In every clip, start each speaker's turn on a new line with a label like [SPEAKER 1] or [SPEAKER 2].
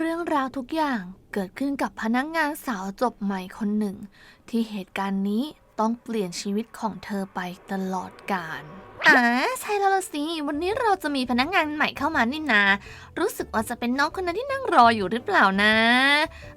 [SPEAKER 1] เรื่องราวทุกอย่างเกิดขึ้นกับพนักงานสาวจบใหม่คนหนึ่ง ที่เหตุการณ์นี้ต้องเปลี่ยนชีวิตของเธอไปตลอดกาลอ่าใช่แล้วล่ะสิ วันนี้เราจะมีพนักงานใหม่เข้ามานี่นา รู้สึกว่าจะเป็นน้องคนนั้นที่นั่งรออยู่หรือเปล่านะ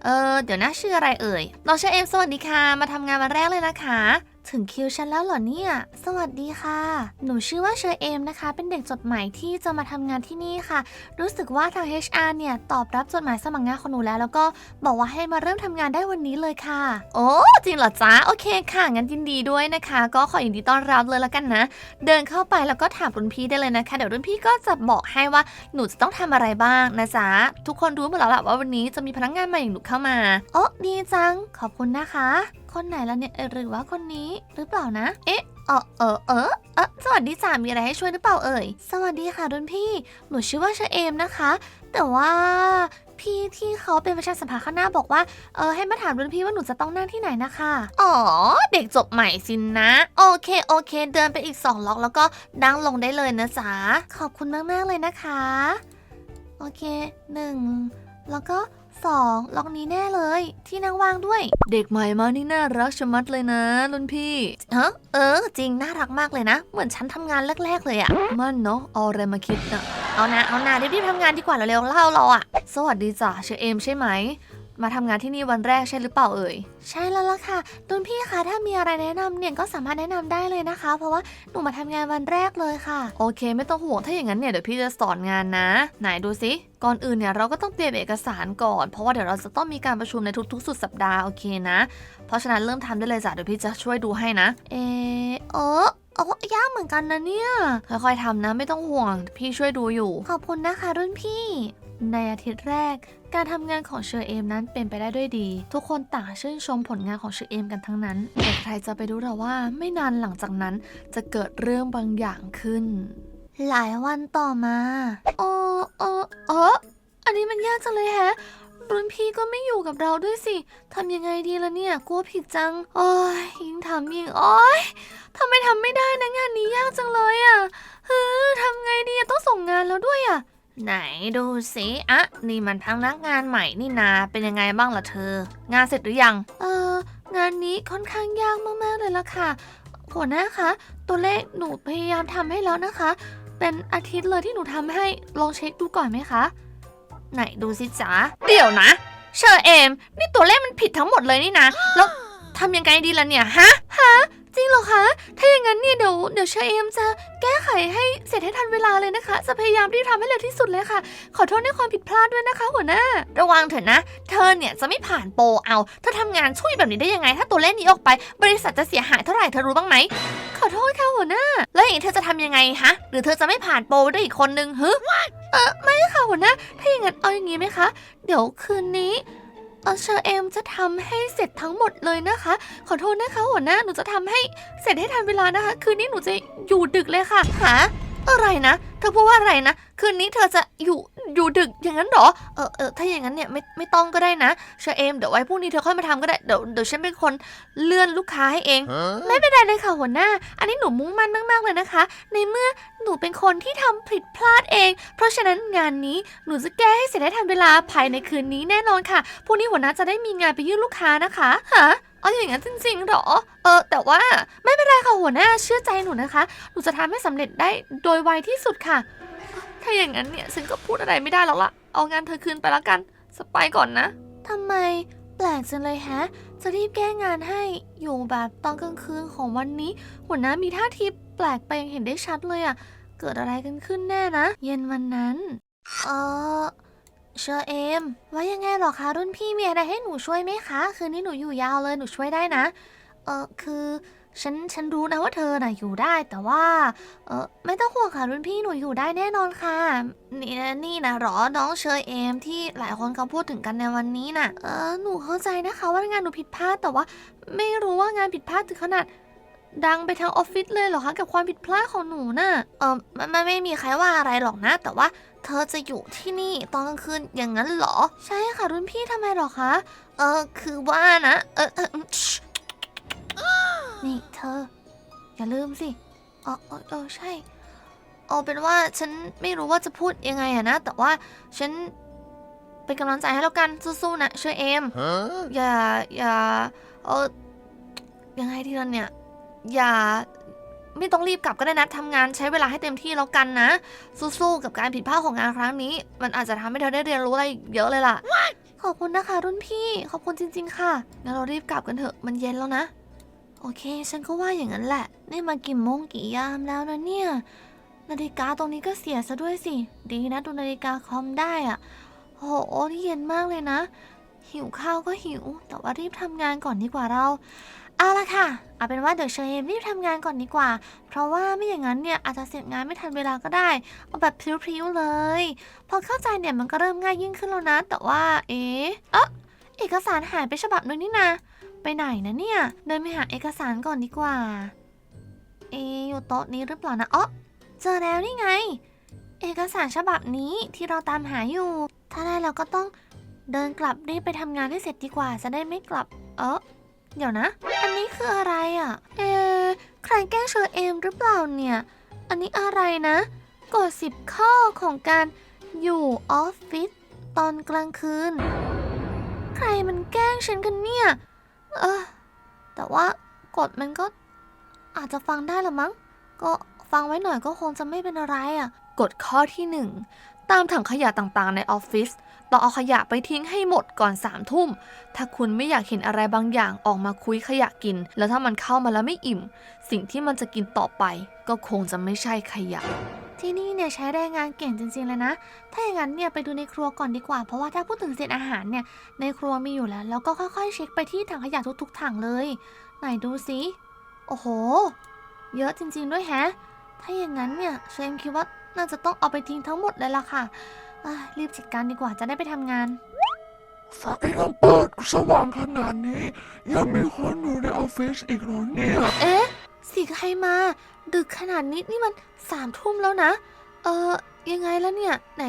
[SPEAKER 1] เออ เดี๋ยวนะชื่ออะไรเอ่ยน้องเชอเอมสวัสดีค่ะ มาทำงานวันแรกเลยนะคะ ถึงคิวฉันแล้วเหรอเนี่ย สวัสดีค่ะ หนูชื่อว่าเชอเอมนะคะ เป็นเด็กจดหม่ที่จะมาทำงานที่นี่ค่ะ รู้สึกว่าทาง HR เนี่ยตอบรับจดหมายสมัครงานของหนูแล้ว แล้วก็บอกว่าให้มาเริ่มทำงานได้วันนี้เลยค่ะ โอ้จริงเหรอจ๊ะ โอเคค่ะ งั้นยินดีด้วยนะคะ ก็ขอยินดีต้อนรับเลยแล้วกันนะ เดินเข้าไปแล้วก็ถามรุ่นพี่ได้เลยนะคะ เดี๋ยวรุ่นพี่ก็จะบอกให้ว่าหนูจะต้องทำอะไรบ้างนะจ๊ะ ทุกคนรู้หมดแล้วแหละว่าวันนี้จะมีพนักงานใหม่อย่างหนูเข้ามาโอ้ดีจัง ขอบคุณนะคะ คนไหนละเนี่ยเอ่ย หรือว่าคนนี้หรือเปล่านะ เอ๊ะเออเออเออเออสวัสดีจ้ามีอะไรให้ช่วยหรือเปล่าเอ่ย สวัสดีค่ะรุ่นพี่ หนูชื่อว่าเชอเอมนะคะ แต่ว่าพี่ที่เขาเป็นประชาสัมพันธ์ข้างหน้าบอกว่า เออให้มาถามรุ่นพี่ว่าหนูจะต้องนั่งที่ไหนนะคะ อ๋อ เด็กจบใหม่สินนะ โอเค โอเค เดินไปอีกสองล็อกแล้วก็นั่งลงได้เลยนะจ๊ะ ขอบคุณมาก ๆ เลยนะคะ โอเคหนึ่งแล้วก็ สองล็อกนี้แน่เลย ที่นั่งว่างด้วย เด็กใหม่มานี่น่ารักชะมัดเลยนะรุ่นพี่เออเออ จริงน่ารักมากเลยนะ เหมือนฉันทำงานแรก ๆ เลยอะมันเนาะเอาอะไรมาคิดนะเอานะเอานะรีบๆทำงานดีกว่าเร็วๆเล่าเราอะสวัสดีจ้ะเชอเอมใช่ไหม มาทำงานที่นี่วันแรกใช่หรือเปล่าเอ่ย ใช่แล้วล่ะค่ะรุ่นพี่คะถ้ามีอะไรแนะนำเนี่ยก็สามารถแนะนำได้เลยนะคะ เพราะว่าหนูมาทำงานวันแรกเลยค่ะ โอเค ไม่ต้องห่วงถ้าอย่างนั้นเนี่ยเดี๋ยวพี่จะสอนงานนะ ไหนดูสิก่อนอื่นเนี่ยเราก็ต้องเตรียมเอกสารก่อนเพราะว่าเดี๋ยวเราจะต้องมีการประชุมในทุกๆ สุดสัปดาห์โอเคนะ เพราะฉะนั้นเริ่มทำได้เลยจ้ะเดี๋ยวพี่จะช่วยดูให้นะ เออเออโอ้ยากเหมือนกันนะเนี่ย ค่อยๆทำนะไม่ต้องห่วง พี่ช่วยดูอยู่ ขอบคุณนะคะรุ่นพี่ ในอาทิตย์แรก การทำงานของเชอเอมนั้นเป็นไปได้ด้วยดี ทุกคนต่างชื่นชมผลงานของเชอเอมกันทั้งนั้นแต่ใครจะไปรู้หรอว่าไม่นานหลังจากนั้นจะเกิดเรื่องบางอย่างขึ้น หลายวันต่อมาโอ้โอ้เอออันนี้มันยากจังเลยแฮะรุ่นพี่ก็ไม่อยู่กับเราด้วยสิทำยังไงดีล่ะเนี่ยกลัวผิดจังโอ้ยยิ่งทำยิ่งโอ้ยทำไมทำไม่ได้นะงานนี้ยากจังเลยอะ่ะเฮ้อทำไงดีอะต้องส่งงานแล้วด้วยอะ่ะ ไหนดูสิอะนี่มันพนักงานใหม่นี่นา เป็นยังไงบ้างล่ะเธอ งานเสร็จหรือยัง เอองานนี้ค่อนข้างยากมากๆเลยล่ะค่ะหัวหน้าคะ ตัวเลขหนูพยายามทำให้แล้วนะคะ เป็นอาทิตย์เลยที่หนูทำให้ลองเช็คดูก่อนไหมคะ ไหนดูสิจ๋าเดี๋ยวนะ เชอเอม นี่ตัวเลขมันผิดทั้งหมดเลยนี่นะ แล้วทำยังไงดีล่ะเนี่ย ฮะ ฮะ จริงเหรอคะ ถ้าอย่างนั้นเนี่ยเดี๋ยวเดี๋ยวเชอเอมจะแก้ไขให้เสร็จให้ทันเวลาเลยนะคะ จะพยายามรีบทำให้เร็วที่สุดเลยค่ะ ขอโทษในความผิดพลาดด้วยนะคะ หัวหน้า ระวังเถอะนะ เธอเนี่ยจะไม่ผ่านโปรเอา เธอทำงานช่วยแบบนี้ได้ยังไง ถ้าตัวเลขนี้ออกไป บริษัทจะเสียหายเท่าไหร่เธอรู้บ้างไหม ขอโทษค่ะหัวหน้า แล้วอย่างนี้เธอจะทำยังไงฮะ หรือเธอจะไม่ผ่านโปรด้วยอีกคนนึงฮึเออไม่ค่ะหัวหน้า ถ้าอย่างนั้นเอาอย่างนี้ไหมคะ เดี๋ยวคืนนี้ เออเชอเอมจะทำให้เสร็จทั้งหมดเลยนะคะ ขอโทษนะคะหัวหน้าหนูจะทำให้เสร็จให้ทันเวลานะคะ คืนนี้หนูจะอยู่ดึกเลยค่ะหาอะไรนะ เธอพูดว่าอะไรนะ คืนนี้เธอจะอยู่อยู่ดึกอย่างนั้นเหรอ เออเออถ้าอย่างนั้นเนี่ยไม่ไม่ต้องก็ได้นะเชอเอมเดี๋ยวไว้พรุ่งนี้เธอค่อยมาทำก็ได้ เดี๋ยวเดี๋ยวฉันเป็นคนเลื่อนลูกค้าให้เอง ไม่เป็นไรเลยค่ะหัวหน้า อันนี้หนูมุ่งมั่นมากๆเลยนะคะ ในเมื่อหนูเป็นคนที่ทำผิดพลาดเอง เพราะฉะนั้นงานนี้หนูจะแก้ให้เสร็จได้ทันเวลาภายในคืนนี้แน่นอนค่ะพรุ่งนี้หัวหน้าจะได้มีงานไปยื่นลูกค้านะคะฮะ เอาอย่างนั้นจริงๆเหรอ เออ แต่ว่าไม่เป็นไรค่ะหัวหน้าเชื่อใจหนูนะคะ หนูจะทำให้สำเร็จได้โดยไวที่สุดค่ะ ถ้าอย่างนั้นเนี่ยฉันก็พูดอะไรไม่ได้แล้วล่ะ เอางานเธอคืนไปแล้วกัน สไปก่อนนะทำไมแปลกจังเลยฮะ จะรีบแก้งานให้อยู่แบบตอนกลางคืนของวันนี้ หัวหน้ามีท่าทีแปลกไปย่างเห็นได้ชัดเลยอะ เกิดอะไรกันขึ้นแน่นะ เย็นวันนั้น เออ เชอเอม ว่ายังไงหรอคะรุ่นพี่มีอะไรให้หนูช่วยไหมคะ คืนนี้หนูอยู่ยาวเลยหนูช่วยได้นะ เออคือฉันฉันรู้นะว่าเธอน่ะอยู่ได้แต่ว่า เออไม่ต้องห่วงค่ะรุ่นพี่หนูอยู่ได้แน่นอนค่ะ นี่นะนี่นะหรอน้องเชอเอมที่หลายคนเขาพูดถึงกันในวันนี้น่ะ เออหนูเข้าใจนะคะว่างานหนูผิดพลาดแต่ว่า ไม่รู้ว่างานผิดพลาดถึงขนาดดังไปทั้งออฟฟิศเลยเหรอคะกับความผิดพลาดของหนูน่ะ เออมันมันไม่มีใครว่าอะไรหรอกนะ แต่ว่า เธอจะอยู่ที่นี่ตอนกลางคืนอย่างนั้นเหรอ ใช่ค่ะรุ่นพี่ทำไมหรอคะ เออคือว่านะ เออเอออืมชินี่เธอ อย่าลืมสิอ๋อเออเออใช่ เอาเป็นว่าฉันไม่รู้ว่าจะพูดยังไงอะนะ แต่ว่าฉันเป็นกำลังใจให้แล้วกันสู้ๆนะเชอเอม
[SPEAKER 2] Huh?
[SPEAKER 1] อย่าอย่าเออยังไงดีล่ะเนี่ย อย่า ไม่ต้องรีบกลับก็ได้นะทำงานใช้เวลาให้เต็มที่แล้วกันนะ สู้ๆกับการผิดพลาดของงานครั้งนี้ มันอาจจะทำให้เธอได้เรียนรู้อะไรเยอะเลยล่ะ ขอบคุณนะคะ รุ่นพี่ ขอบคุณจริง ๆ ค่ะงั้นเรารีบกลับกันเถอะมันเย็นแล้วนะ โอเค ฉันก็ว่าอย่างนั้นแหละ นี่มากี่โมงกี่ยามแล้วนะเนี่ย นาฬิกาตรงนี้ก็เสียซะด้วยสิ ดีนะดูนาฬิกาคอมได้อะโอ้โหนี่เย็นมากเลยนะ หิวข้าวก็หิว แต่ว่ารีบทำงานก่อนดีกว่าเราเอาละค่ะเอาเป็นว่าเดี๋ยวเชยรีบทำงานก่อนดีกว่า เพราะว่าไม่อย่างนั้นเนี่ยอาจจะเสร็จงานไม่ทันเวลาก็ได้ เอาแบบพริ้วๆเลย พอเข้าใจเนี่ยมันก็เริ่มง่ายยิ่งขึ้นแล้วนะ แต่ว่าเอ๊ะเอะเอกสารหายไปฉบับนึงนี่นะไปไหนนะเนี่ยเดินไปหาเอกสารก่อนดีกว่า เออยู่โต๊ะนี้หรือเปล่านะอ๋อเจอแล้วนี่ไง เอกสารฉบับนี้ที่เราตามหาอยู่ ถ้าได้เราก็ต้อง เดินกลับรีบไปทำงานให้เสร็จดีกว่าจะได้ไม่กลับ เออเดี๋ยวนะ อันนี้คืออะไรอะ่ะ เอะใครแกล้งเชอเอมหรือเปล่าเนี่ย อันนี้อะไรนะกฎสิบข้อของการอยู่ออฟฟิศตอนกลางคืน ใครมันแกล้งฉันกันเนี่ย เออ แต่ว่ากฎมันก็อาจจะฟังได้ละมั้ง ก็ฟังไว้หน่อยก็คงจะไม่เป็นอะไรอะ่ะ กฎข้อที่หนึ่งตามถังขยะต่างๆในออฟฟิศ ต้องเอาขยะไปทิ้งให้หมดก่อนสามทุ่ม ถ้าคุณไม่อยากเห็นอะไรบางอย่างออกมาคุยขยะกิน แล้วถ้ามันเข้ามาแล้วไม่อิ่ม สิ่งที่มันจะกินต่อไป ก็คงจะไม่ใช่ขยะ ที่นี่เนี่ยใช้แรงงานเก่งจริงๆเลยนะ ถ้าอย่างนั้นเนี่ยไปดูในครัวก่อนดีกว่า เพราะว่าถ้าพูดถึงเศษอาหารเนี่ยในครัวมีอยู่แล้ว แล้วก็ค่อยๆ เช็คไปที่ถังขยะทุกๆถังเลย ไหนดูสิโอ้โห เยอะจริงๆด้วยแฮะ ถ้าอย่างนั้นเนี่ยเชมคิดว่าน่าจะต้องเอาไปทิ้งทั้งหมดเลยล่ะค่ะ อะรีบจัดการดีกว่าจะได้ไปทำงาน
[SPEAKER 2] ไฟยังเปิดสว่างขนาดนี้ ยังมีคนอยู่ในออฟฟิศอีกเหรอเนี่ย
[SPEAKER 1] เอ๊ะเสียงใครมา ดึกขนาดนี้นี่มันสามทุ่มแล้วนะ เออยังไงแล้วเนี่ย ไหน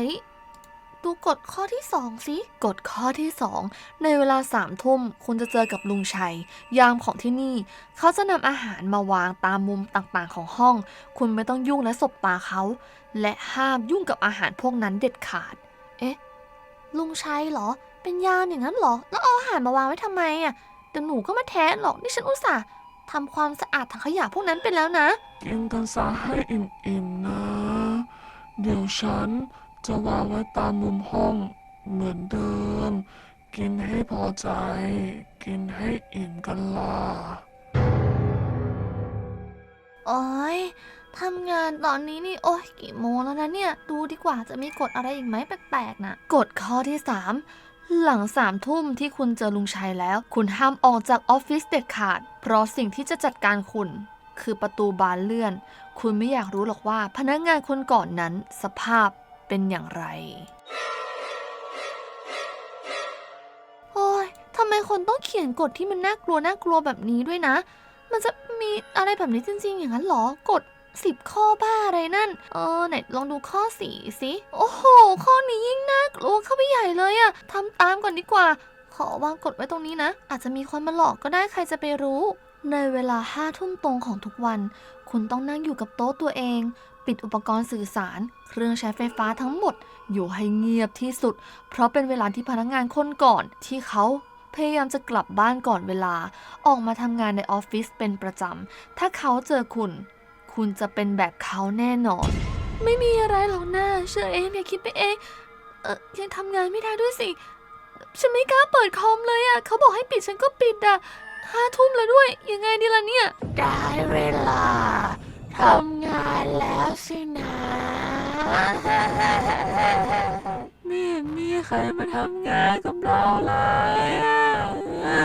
[SPEAKER 1] ดูกฎข้อที่สองสิกฎข้อที่สองในเวลาสามทุ่มคุณจะเจอกับลุงชัย ยามของที่นี่ เขาจะนำอาหารมาวางตามมุมต่างๆของห้อง คุณไม่ต้องยุ่งและสบตาเขา และห้ามยุ่งกับอาหารพวกนั้นเด็ดขาด เอ๊ะ ลุงชัยเหรอ เป็นยามอย่างนั้นเหรอ แล้วเอาอาหารมาวางไว้ทำไมอะเดี๋ยวหนูก็มาแทะหรอกนี่ฉันอุตส่าห์ทำความสะอาดถังขยะพวกนั้นไปแล้วนะ
[SPEAKER 2] กินกันซะให้อิ่มๆนะ เดี๋ยวฉัน จะวางไว้ตามมุมห้องเหมือนเดิม กินให้พอใจ กินให้อิ่มกันล่ะ
[SPEAKER 1] โอ้ยทำงานตอนนี้นี่โอ้ยกี่โมงแล้วนะเนี่ย ดูดีกว่าจะมีกฎอะไรอีกไหมแปลกๆนะกฎข้อที่ 3 หลังสามทุ่มที่คุณเจอลุงชัยแล้ว คุณห้ามออกจากออฟฟิศเด็ดขาด เพราะสิ่งที่จะจัดการคุณ คือประตูบานเลื่อน คุณไม่อยากรู้หรอกว่าพนักงานคนก่อนนั้น สภาพ เป็นอย่างไร โอ้ยทำไมคนต้องเขียนกฎที่มันน่ากลัวน่ากลัวแบบนี้ด้วยนะ มันจะมีอะไรแบบนี้จริง ๆ อย่างนั้นเหรอกฎสิบข้อบ้าอะไรนั่น เออไหนลองดูข้อสี่สิ โอ้โห ข้อนี้ยิ่งน่ากลัวเข้าไปใหญ่เลยอะทำตามก่อนดีกว่า ขอวางกฎไว้ตรงนี้นะ อาจจะมีคนมาหลอกก็ได้ใครจะไปรู้ ในเวลาห้าทุ่มตรงของทุกวัน คุณต้องนั่งอยู่กับโต๊ะตัวเอง ปิดอุปกรณ์สื่อสาร เครื่องใช้ไฟฟ้าทั้งหมด อยู่ให้เงียบที่สุด เพราะเป็นเวลาที่พนักงานคนก่อนที่เขาพยายามจะกลับบ้านก่อนเวลา ออกมาทำงานในออฟฟิศเป็นประจำ ถ้าเขาเจอคุณ คุณจะเป็นแบบเขาแน่นอน ไม่มีอะไรหรอกนะเชื่อเองอย่าคิดไปเอง เออยังทำงานไม่ได้ด้วยสิ ฉันไม่กล้าเปิดคอมเลยอะ่ะ เขาบอกให้ปิดฉันก็ปิดอะ่ะห้าทุ่มแล้วด้วย ยังไงดีล่ะเนี่ย
[SPEAKER 2] ได้เวลา ทำงานแล้วสินะไม่เห็นมีใครมาทำงานกับเราเลยอะ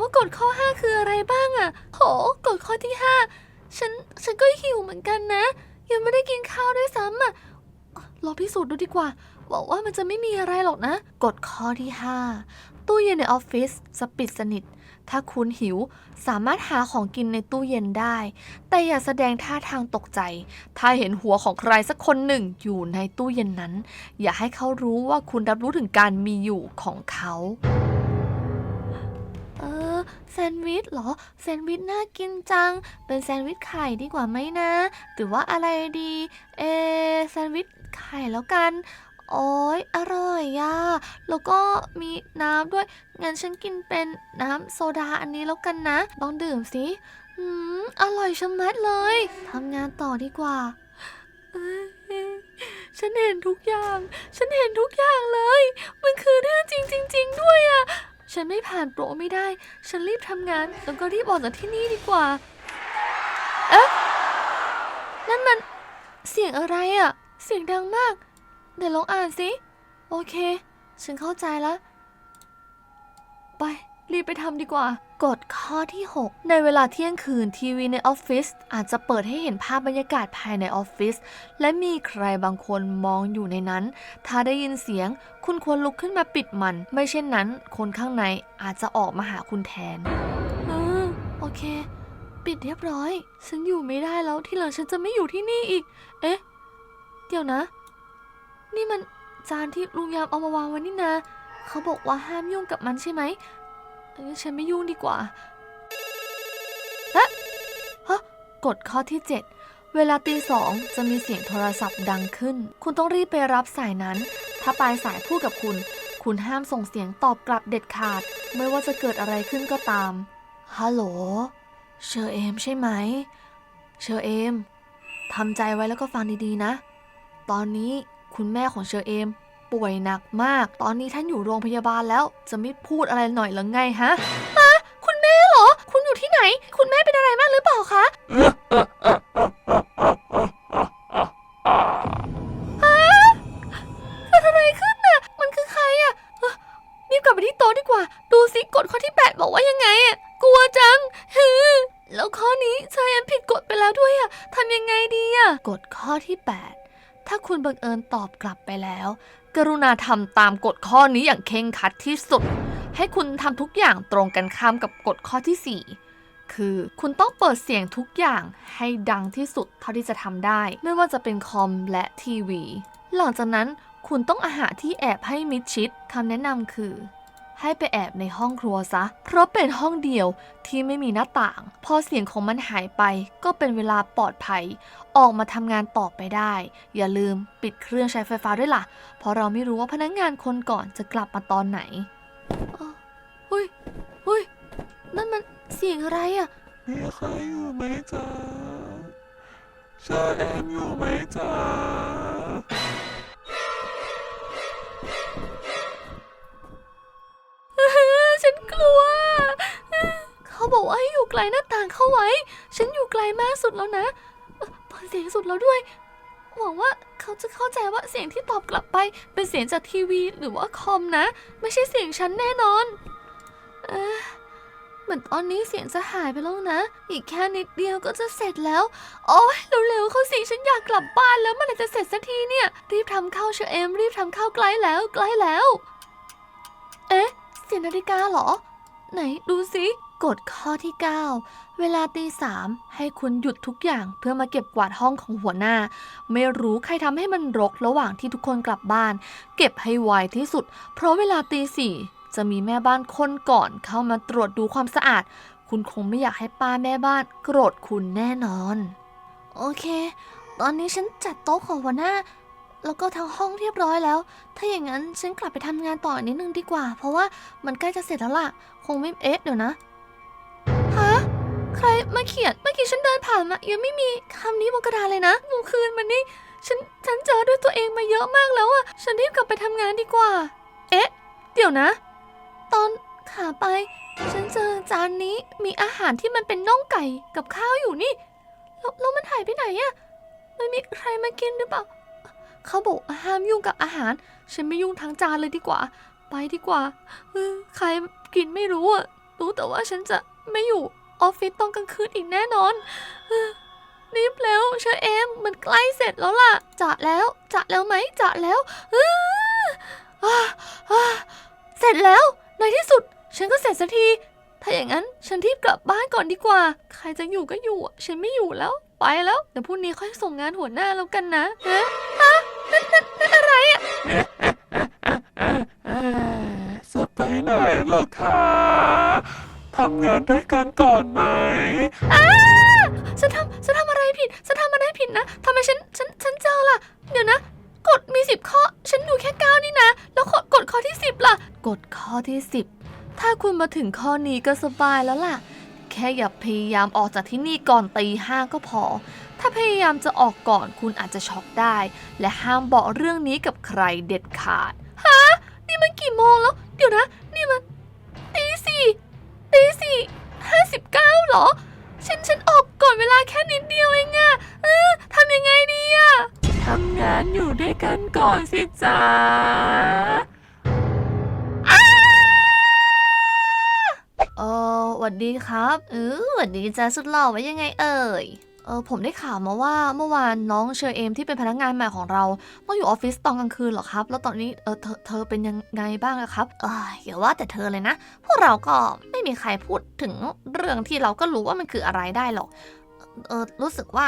[SPEAKER 1] ว่ากฎข้อ 5 คืออะไรบ้างอะโหกฎข้อที่ 5 ฉันฉันก็หิวเหมือนกันนะ ยังไม่ได้กินข้าวด้วยซ้ำอะรองพิสูจน์ดูดีกว่าบอกว่ามันจะไม่มีอะไรหรอกนะ กฎข้อที่ตู้เย็นในออฟฟิศจะปิดสนิท ถ้าคุณหิวสามารถหาของกินในตู้เย็นได้ แต่อย่าแสดงท่าทางตกใจ ถ้าเห็นหัวของใครสักคนหนึ่งอยู่ในตู้เย็นนั้น อย่าให้เขารู้ว่าคุณรับรู้ถึงการมีอยู่ของเขา แซนด์วิชเหรอ แซนด์วิชน่ากินจัง เป็นแซนด์วิชไข่ดีกว่าไหมนะ หรือว่าอะไรดี เอแซนด์วิชไข่แล้วกัน โอ้ยอร่อยอะแล้วก็มีน้ำด้วย งั้นฉันกินเป็นน้ำโซดาอันนี้แล้วกันนะ ลองดื่มสิอืมอร่อยชะมัดเลย ทำงานต่อดีกว่าฉันเห็นทุกอย่าง ฉันเห็นทุกอย่างเลย มันคือเรื่องจริงจริงๆด้วยอะ ฉันไม่ผ่านโปรไม่ได้ ฉันรีบทำงาน แล้วก็รีบออกจากที่นี่ดีกว่า เอ๊ะ นั่นมัน เสียงอะไรอะ เสียงดังมาก เดี๋ยวลองอ่านสิ โอเค ฉันเข้าใจแล้ว ไป รีบไปทำดีกว่า กฎข้อที่ 6 ในเวลาเที่ยงคืนทีวีในออฟฟิศอาจจะเปิดให้เห็นภาพบรรยากาศภายในออฟฟิศและมีใครบางคนมองอยู่ในนั้น ถ้าได้ยินเสียง คุณควรลุกขึ้นมาปิดมัน ไม่เช่นนั้น คนข้างในอาจจะออกมาหาคุณแทนอโอเค ปิดเรียบร้อย ฉันอยู่ไม่ได้แล้วที่หลังฉันจะไม่อยู่ที่นี่อีก เอ๊ะ เดี๋ยวนะ นี่มันจานที่ลุงยามเอามาวางไว้นี่นะ เขาบอกว่าห้ามยุ่งกับมันใช่ไหม ฉันไม่ยุ่งดีกว่าฮะฮะกฎข้อที่ 7 เวลาตีสองจะมีเสียงโทรศัพท์ดังขึ้น คุณต้องรีบไปรับสายนั้น ถ้าปลายสายพูดกับคุณ คุณห้ามส่งเสียงตอบกลับเด็ดขาด ไม่ว่าจะเกิดอะไรขึ้นก็ตาม ฮัลโหล เชอเอมใช่ไหม เชอเอมทำใจไว้แล้วก็ฟังดีๆนะ ตอนนี้คุณแม่ของเชอเอม ป่วยหนักมาก ตอนนี้ท่านอยู่โรงพยาบาลแล้ว จะไม่พูดอะไรหน่อยหรือไงฮะอะคุณแม่เหรอ คุณอยู่ที่ไหน คุณแม่เป็นอะไรมากหรือเปล่าคะเกิดอะไรขึ้นน่ะมันคือใครอะเอ้อรีบกลับไปที่โต๊ะดีกว่าดูสิกฎข้อที่8บอกว่ายังไงอะกลัวจังฮือแล้วข้อนี้เชยแอมผิดกฎไปแล้วด้วยอะทำยังไงดีอะกฎข้อที่ 8 ถ้าคุณบังเอิญตอบกลับไปแล้ว กรุณาทำตามกฎข้อนี้อย่างเคร่งครัดที่สุด ให้คุณทำทุกอย่างตรงกันข้ามกับกฎข้อที่ 4 คือคุณต้องเปิดเสียงทุกอย่างให้ดังที่สุดเท่าที่จะทำได้ ไม่ว่าจะเป็นคอมและทีวี หลังจากนั้นคุณต้องอาหารที่แอบให้มิดชิดคำแนะนำคือ ให้ไปแอบในห้องครัวซะ เพราะเป็นห้องเดียวที่ไม่มีหน้าต่าง พอเสียงของมันหายไปก็เป็นเวลาปลอดภัย ออกมาทำงานต่อไปได้ อย่าลืมปิดเครื่องใช้ไฟฟ้าด้วยล่ะ เพราะเราไม่รู้ว่าพนักงานคนก่อนจะกลับมาตอนไหนอ้าวเฮ้ยเฮ้ยนั่นมันเสียงอะไรอะ
[SPEAKER 2] มีใครอยู่ไหมจ๊ะเชอเอมอยู่ไหมจ๊ะ
[SPEAKER 1] บอกว่าให้อยู่ไกลหน้าต่างเข้าไว้ ฉันอยู่ไกลมากสุดแล้วนะเอ่อเปิดเสียงสุดแล้วด้วย หวังว่าเขาจะเข้าใจว่าเสียงที่ตอบกลับไปเป็นเสียงจากทีวีหรือว่าคอมนะ ไม่ใช่เสียงฉันแน่นอน เออเหมือนตอนนี้เสียงจะหายไปแล้วนะ อีกแค่นิดเดียวก็จะเสร็จแล้ว โอ้ยเร็วๆเข้าสิฉันอยากกลับบ้านแล้วมื่อไหร่จะเสร็จสักทีเนี่ย รีบทำข้าวเชอเอมรีบทำข้าวใกล้แล้วใกล้แล้ว เอ๊ะ เสียงนาฬิกาเหรอ ไหนดูสิ กฎข้อที่ 9 เวลาตีสามให้คุณหยุดทุกอย่างเพื่อมาเก็บกวาดห้องของหัวหน้า ไม่รู้ใครทำให้มันรกระหว่างที่ทุกคนกลับบ้าน เก็บให้ไวที่สุด เพราะเวลาตีสี่จะมีแม่บ้านคนก่อนเข้ามาตรวจดูความสะอาด คุณคงไม่อยากให้ป้าแม่บ้านโกรธคุณแน่นอน โอเค ตอนนี้ฉันจัดโต๊ะของหัวหน้า แล้วก็ทั้งห้องเรียบร้อยแล้ว ถ้าอย่างนั้นฉันกลับไปทำงานต่อนิดนึงดีกว่า เพราะว่ามันใกล้จะเสร็จแล้วล่ะ คงไม่ เอ๊ะ เดี๋ยวนะฮะ ใครมาเขียนเมื่อกี้ฉันเดินผ่านมายังไม่มีคำนี้บนกระดาษเลยนะเมื่อคืนมันนี่ฉันฉันเจอด้วยตัวเองมาเยอะมากแล้วอะฉันรีบกลับไปทำงานดีกว่า เอ๊ะ เดี๋ยวนะ ตอนขาไป ฉันเจอจานนี้มีอาหารที่มันเป็นน่องไก่กับข้าวอยู่นี่แล้วแล้วมันหายไปไหนอะไม่มีใครมากินหรือเปล่า เขาบอกห้ามยุ่งกับอาหาร ฉันไม่ยุ่งทั้งจานเลยดีกว่า ไปดีกว่าเออใครกินไม่รู้อะรู้แต่ว่าฉันจะไม่อยู่ ออฟฟิศตอนกลางคืนอีกแน่นอนรีบแล้วเชอเอมมันใกล้เสร็จแล้วล่ะจะแล้วจะแล้วไหมจะแล้วเสร็จแล้วในที่สุด ฉันก็เสร็จสักที ถ้าอย่างนั้นฉันรีบกลับบ้านก่อนดีกว่า ใครจะอยู่ก็อยู่ ฉันไม่อยู่แล้ว ไปแล้วเดี๋ยวพรุ่งนี้ค่อยส่งงานหัวหน้าแล้วกันนะฮะฮะนั่นนั่นนั่นอะไรอะ
[SPEAKER 2] เอ๊ะจะไปไหนเหรอคะ ทำงานด้วยกันก่อนไหม
[SPEAKER 1] อ้าฉันทำฉันทำอะไรผิด ฉันทำอะไรผิดนะทำไมฉัน ฉัน ฉันเจอล่ะ เดี๋ยวนะกฎมีสิบข้อ ฉันดูแค่เก้านี่นะ แล้วกฎกฎข้อที่สิบล่ะกฎข้อที่สิบถ้าคุณมาถึงข้อนี้ก็สบายแล้วล่ะ แค่อย่าพยายามออกจากที่นี่ก่อนตีห้าก็พอ ถ้าพยายามจะออกก่อนคุณอาจจะช็อกได้ และห้ามบอกเรื่องนี้กับใครเด็ดขาด ฮะ นี่มันกี่โมงแล้ว เดี๋ยวนะนี่มันตีสี่ ตีสี่ห้าสิบเก้าเหรอ ฉันฉันออกก่อนเวลาแค่นิดเดียวเองอะเออทำยังไงดีอะ
[SPEAKER 2] ทำงานอยู่ด้วยกันก่อนสิจ๊ะ
[SPEAKER 1] เออหวัดดีครับ เออหวัดดีจ้าสุดหล่อไว้ยังไงเอ่ย เออผมได้ข่าวมาว่าเมื่อวานน้องเชอเอมที่เป็นพนักงานใหม่ของเราต้องอยู่ออฟฟิศตอนกลางคืนเหรอครับ แล้วตอนนี้เออเธอเธอเป็นยังไงบ้างอะครับเอออย่าว่าแต่เธอเลยนะ พวกเราก็ไม่มีใครพูดถึงเรื่องที่เราก็รู้ว่ามันคืออะไรได้หรอกเออรู้สึกว่า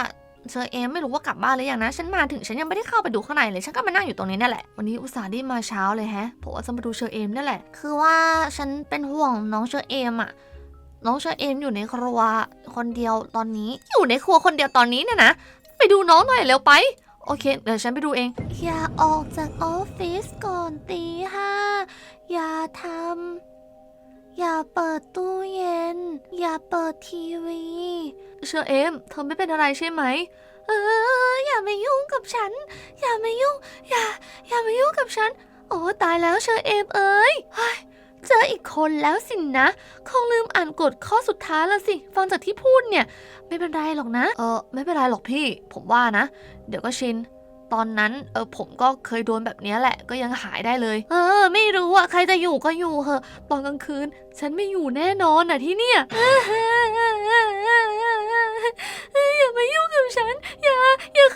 [SPEAKER 1] เชอเอมไม่รู้ว่ากลับบ้านหรือยังนะ ฉันมาถึงฉันยังไม่ได้เข้าไปดูข้างในเลย ฉันก็มานั่งอยู่ตรงนี้นั่นแหละ วันนี้อุตส่าห์ได้มาเช้าเลยแฮะเพราะว่าจะมาดูเชอเอมนั่นแหละ คือว่าฉันเป็นห่วงน้องเชอเอมอะ น้องเชอเอมอยู่ในครัวคนเดียวตอนนี้ อยู่ในครัวคนเดียวตอนนี้เนี่ยนะ ไปดูน้องหน่อยเร็วไป โอเค เดี๋ยวฉันไปดูเอง อย่าออกจากออฟฟิศก่อนตีห้าอย่าทำอย่าเปิดตู้เย็น อย่าเปิดทีวี เชอเอมเธอไม่เป็นอะไรใช่ไหมเอออย่ามายุ่งกับฉัน อย่ามายุ่ง อย่า อย่ามายุ่งกับฉัน โอ้ตายแล้วเชอเอมเอ้ย เฮ้ยเจออีกคนแล้วสินนะ คงลืมอ่านกฎข้อสุดท้ายแล้วสิ ฟังจากที่พูดเนี่ย ไม่เป็นไรหรอกนะ เออไม่เป็นไรหรอกพี่ ผมว่านะ เดี๋ยวก็ชิน ตอนนั้นเออผมก็เคยโดนแบบเนี้ยแหละ ก็ยังหายได้เลย เออ ไม่รู้อะใครจะอยู่ก็อยู่เหอะ ตอนกลางคืน ฉันไม่อยู่แน่นอนอะที่เนี่ยอย่ามายุ่งกับฉัน อย่า อย่า